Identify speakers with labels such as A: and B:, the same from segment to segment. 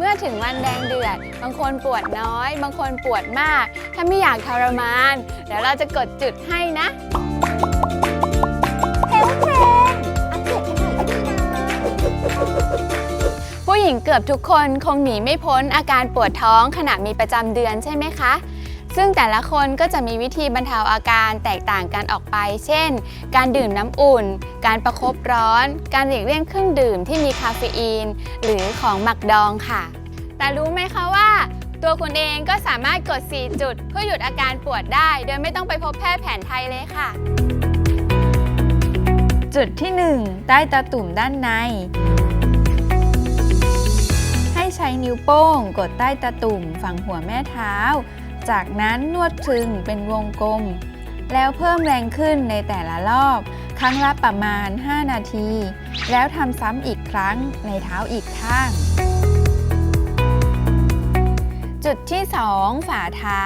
A: เมื่อถึงวันแดงเดือด บางคนปวดน้อย บางคนปวดมาก ถ้าไม่อยากทรมาน เดี๋ยวเราจะกดจุดให้นะ
B: เฮลเทรนอัปเดตกันหน่อยก็ดีนะ
A: ผู้หญิงเกือบทุกคนคงหนีไม่พ้นอาการปวดท้องขณะมีประจำเดือนใช่ไหมคะ ซึ่งแต่ละคนก็จะมีวิธีบรรเทาอาการแตกต่างกันออกไป เช่น การดื่มน้ำอุ่น การประคบร้อน การหลีกเลี่ยงเครื่องดื่มที่มีคาเฟอีน หรือของหมักดองค่ะ แต่รู้ไหมคะว่า ตัวคุณเองก็สามารถกด 4 จุด เพื่อหยุดอาการปวดได้ โดยไม่ต้องไปพบแพทย์แผนไทยเลยค่ะ จุดที่ 1 ใต้ตาตุ่มด้านใน ให้ใช้นิ้วโป้ง กดใต้ตาตุ่มฝั่งหัวแม่เท้า จากนั้นนวดถึงเป็นวงกลม แล้วเพิ่มแรงขึ้นในแต่ละรอบ ครั้งละประมาณ 5 นาที แล้วทำซ้ำอีกครั้งในเท้าอีกข้าง จุดที่ 2 ฝ่าเท้า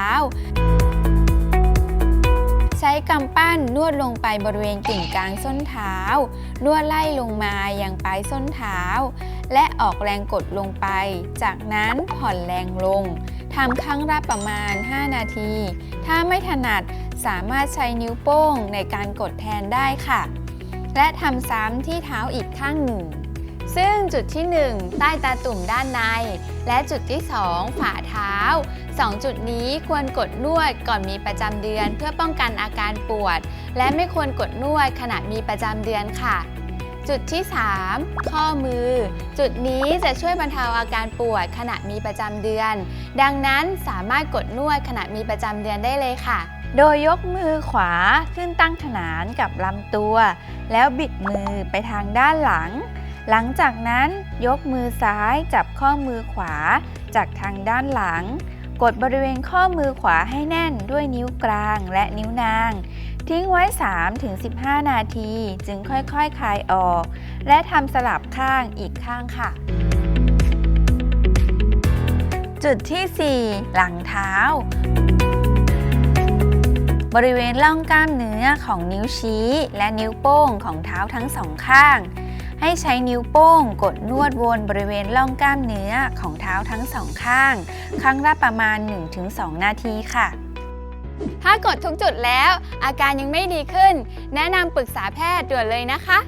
A: กำปั้นนวดลงไปบริเวณกึ่งกลางส้นเท้า นวดไล่ลงมาอยังปลายส้นเท้า และออกแรงกดลงไป จากนั้นผ่อนแรงลงทำครั้งละประมาณ 5 นาที ถ้าไม่ถนัดสามารถใช้นิ้วโป้งในการกดแทนได้ค่ะ และทำซ้ำที่เท้าอีกข้างหนึ่ง ซึ่งจุดที่ 1 ใต้ตาตุ่มด้านใน และจุดที่ 2 ฝ่าเท้า 2 จุดนี้ควรกดนวดก่อนมีประจำเดือนเพื่อป้องกันอาการปวด และไม่ควรกดนวดขณะมีประจำเดือนค่ะ จุดที่ 3 ข้อมือ จุดนี้จะช่วยบรรเทาอาการปวดขณะมีประจำเดือน ดังนั้นสามารถกดนวดขณะมีประจำเดือนได้เลยค่ะโดยยกมือขวาขึ้นตั้งขนานกับลำตัว แล้วบิดมือไปทางด้านหลัง หลังจากนั้นยกมือซ้ายจับข้อมือขวาจากทางด้านหลัง กดบริเวณข้อมือขวาให้แน่นด้วยนิ้วกลางและนิ้วนาง ทิ้งไว้ 3-15 นาที จึงค่อยๆคคลายออก และทำสลับข้างอีกข้างค่ะ จุดที่ 4 หลังเท้าบริเวณร่องกล้ามเนื้อของนิ้วชี้และนิ้วโป้งของเท้าทั้งสองข้าง ให้ใช้นิ้วโป้งกดนวดวนบริเวณล่องกล้ามเนื้อของเท้าทั้งสองข้าง ครั้งละประมาณ 1-2 นาทีค่ะ ถ้ากดทุกจุดแล้ว อาการยังไม่ดีขึ้น แนะนำปรึกษาแพทย์ด่วนเลยนะคะ